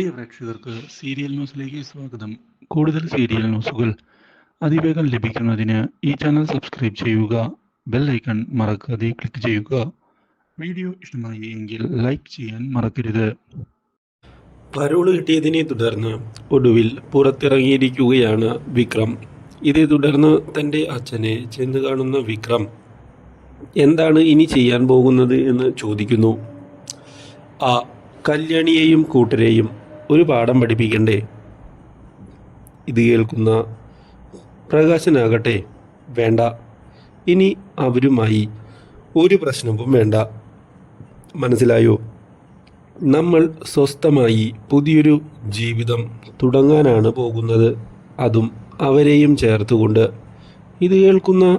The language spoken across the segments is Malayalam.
പ്രിയ പ്രേക്ഷകർക്ക് സീരിയൽ ന്യൂസിലേക്ക് സ്വാഗതം. കൂടുതൽ സീരിയൽ ന്യൂസുകൾ അതിവേഗം ലഭിക്കുന്നതിന് ഈ ചാനൽ സബ്സ്ക്രൈബ് ചെയ്യുക ബെൽ ഐക്കൺ മറക്കാതെ ക്ലിക്ക് ചെയ്യുക. വീഡിയോ ഇഷ്ടമായി എങ്കിൽ ലൈക്ക് ചെയ്യാൻ മറക്കരുത്. പരോൾ കിട്ടിയതിനെ തുടർന്ന് ഒടുവിൽ പുറത്തിറങ്ങിയിരിക്കുകയാണ് വിക്രം. ഇതേ തുടർന്ന് തന്റെ അച്ഛനെ ചെന്ന് കാണുന്ന വിക്രം എന്താണ് ഇനി ചെയ്യാൻ പോകുന്നത്? എന്ന് ചോദിക്കുന്നു. ആ കല്യാണിയെയും കൂട്ടരെയും ഒരു പാഠം പഠിപ്പിക്കണ്ടേ? ഇത് കേൾക്കുന്ന പ്രകാശനാകട്ടെ. വേണ്ട. ഇനി അവരുമായി ഒരു പ്രശ്നവും വേണ്ട. മനസ്സിലായോ? നമ്മൾ സ്വസ്ഥമായി പുതിയൊരു ജീവിതം തുടങ്ങാനാണ് പോകുന്നത്. അതും അവരെയും ചേർത്തുകൊണ്ട്. ഇത് കേൾക്കുന്ന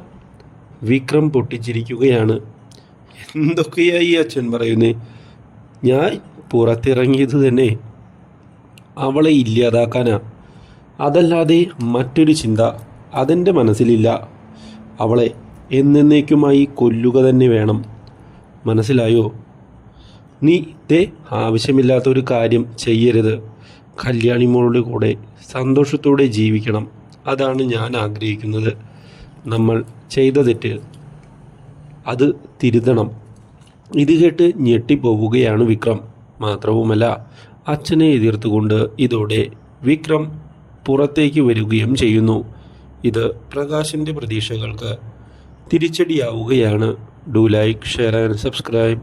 വിക്രം പൊട്ടിച്ചിരിക്കുകയാണ്. എന്തൊക്കെയായി അച്ഛൻ പറയുന്നേ? ഞാൻ പുറത്തിറങ്ങിയത് തന്നെ. അവളെ ഇല്ലാതാക്കാനാ. അതല്ലാതെ മറ്റൊരു ചിന്ത അതെന്റെ മനസ്സിലില്ല. അവളെ എന്നേക്കുമായി കൊല്ലുക തന്നെ വേണം. മനസ്സിലായോ? നീ ദേ ആവശ്യമില്ലാത്ത ഒരു കാര്യം ചെയ്യരുത്. കല്യാണി മോളുടെ കൂടെ സന്തോഷത്തോടെ ജീവിക്കണം. അതാണ് ഞാൻ ആഗ്രഹിക്കുന്നത്. നമ്മൾ ചെയ്ത തെറ്റ് അത് തിരുത്തണം. ഇത് കേട്ട് ഞെട്ടിപ്പോവുകയാണ് വിക്രം. മാത്രവുമല്ല അച്ഛനെ എതിർത്തുകൊണ്ട് ഇതോടെ വിക്രം പുറത്തേക്ക് വരികയും ചെയ്യുന്നു. ഇത് പ്രകാശിന്റെ പ്രതീക്ഷകൾക്ക് തിരിച്ചടിയാവുകയാണ്. Do like share and subscribe